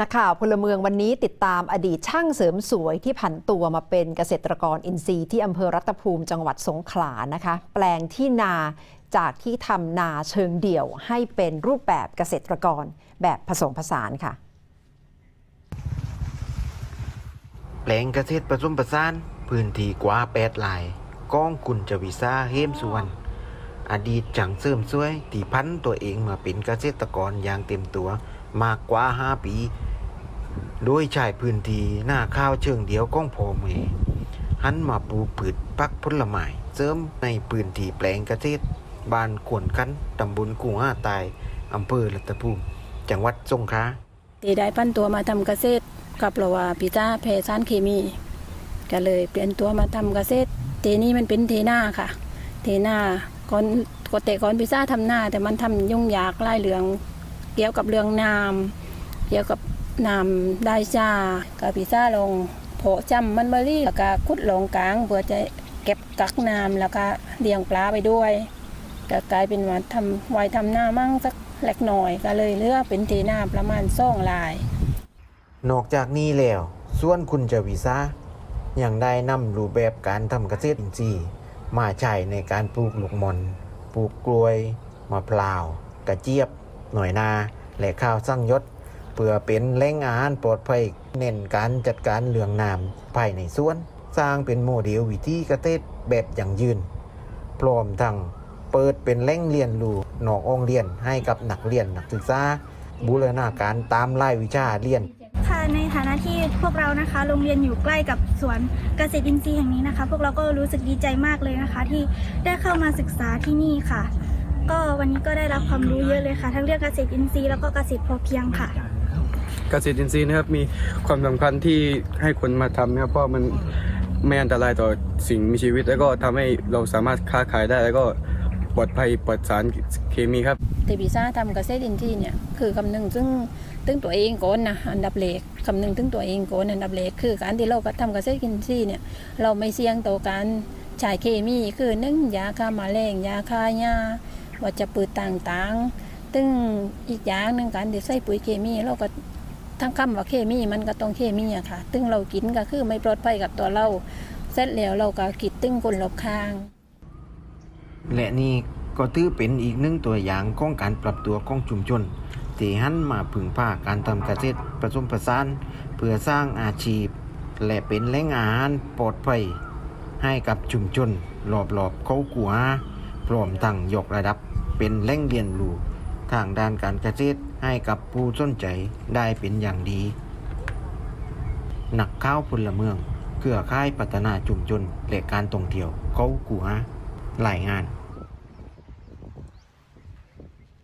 นักข่าวพลเมืองวันนี้ติดตามอดีตช่างเสริมสวยที่ผันตัวมาเป็นเกษตรกรอินทรีย์ที่อำเภอรัตภูมิจังหวัดสงขลานะคะ แปลงที่นาจากที่ทำนาเชิงเดี่ยวให้เป็นรูปแบบเกษตรกรแบบผสมผสานค่ะ แปลงเกษตรผสมผสาน พื้นที่กว่าแปดลายก้องคุณจวิซาเฮมสุวรรณอดีตจังเสริมสวยที่พันตัวเองมาเป็นเกษตรกรอย่างเต็มตัวมากกว่า 5 ปี โดยใช้พื้นที่หน้าข้าวเชิงเดียวก้องพอเมหันมาปลูกพืชพักผลไม้เสริมในพื้นที่แปลงเกษตรบ้านขวนคัน ตำบลกุ้งห้าตายอำเภอรัตภูมิ จังหวัดสงขลาที่ได้ปั้นตัวมาทำเกษตรกับเราว่าพิจ้าแพ้สารเคมี ก็เลยเปลี่ยนตัวมาทำเกษตรเทนี้มันเป็นเทหน้าค่ะ เทหน้าก่อนกแต่ก่อนพิซ่าทำหน้า แต่มันทำยุ่งยากไล่เรื่อง เกี่ยวกับเรื่องน้ำเกี่ยวกับ นำได้จ้ากับพิซ่าลงโผจำมันเบอรี่แล้วก็ขุดลงกลางเพื่อจะเก็บกักน้ำแล้วก็เลี้ยงปลาไปด้วยก็กลายเป็นว่าทำไว้ทำหน้ามั่งสักเล็กหน่อยก็เลยเลือกเป็นเทหน้าประมาณสองลาย นอกจากนี้แล้วส่วนคุณจวิซายังได้นำรูปแบบการทำเกษตรอินทรีย์มาใช้ในการปลูกลูกมอนปลูกกล้วยมะพร้าว กระเจี๊ยบ หน่อยนา และข้าวสร้างยศ เพื่อเป็นแหล่งอาหาปลอดภัยเน้นการจัดการเรื่องน้ำภายในสวน สร้างเป็นโมเดลวิธีเกษตรแบบอยั่งยืน พร้อมทั้งเปิดเป็นแหล่งเรียนรู้นอกโรงเรียนให้กับนักเรียนนักศึกษาบูรณาการตามรายวิชาเรียน ค่ะในฐานะที่พวกเรานะคะ โรงเรียนอยู่ใกล้กับสวนเกษตรอินทรีย์แห่งนี้นะคะ พวกเราก็รู้สึกดีใจมากเลยนะคะ ที่ได้เข้ามาศึกษาที่นี่ค่ะ ก็วันนี้ก็ได้รับความรู้เยอะเลยค่ะ ทั้งเรื่องเกษตรอินทรีย์แล้วก็เกษตรพอเพียงค่ะ เกษตรอินทรีย์นะครับมีความสำคัญที่ให้คนมาทำนะครับเพราะมันไม่อันตรายต่อสิ่งมีชีวิต แล้วก็ทำให้เราสามารถค้าขายได้ แล้วก็ปลอดภัยปลอดสารเคมีครับเทพิซ่าทำเกษตรอินทรีย์เนี่ยคือคำหนึ่งซึ่งตึงตัวเองก่อนนะอันดับเล็กคำหนึ่งตึงตัวเองก่อนอันดับเล็กคือการที่เราก็ทำเกษตรอินทรีย์เนี่ยเราไม่เสี่ยงต่อการใช้เคมีคือหนึ่งยาฆ่าแมลงยาฆ่าหญ้าวัชพืชต่างๆตึงอีกอย่างหนึ่งการที่ใส่ปุ๋ยเคมีเราก็ ทั้งคำว่าเคมีมันก็ต้องเคมีอะค่ะตึงเรากินก็คือไม่ปลอดภัยกับตัวเรา เสร็จแล้วเราก็คิดตึงคนรอบข้าง และนี่ก็ถือเป็นอีกหนึ่งตัวอย่างของการปรับตัวของชุมชนที่หันมาพึ่งพาการทำเกษตรผสมผสานเพื่อสร้างอาชีพ และเป็นแหล่งอาหารปลอดภัยให้กับชุมชนรอบๆเขากัวพร้อมทั้งยกระดับเป็นแหล่งเรียนรู้ ทางด้านการเกษตรให้กับผู้สนใจได้เป็นอย่างดี หนักข้าวพลเมือง เครือข่ายพัฒนาชุมชนและการท่องเที่ยวเขากัวรายงาน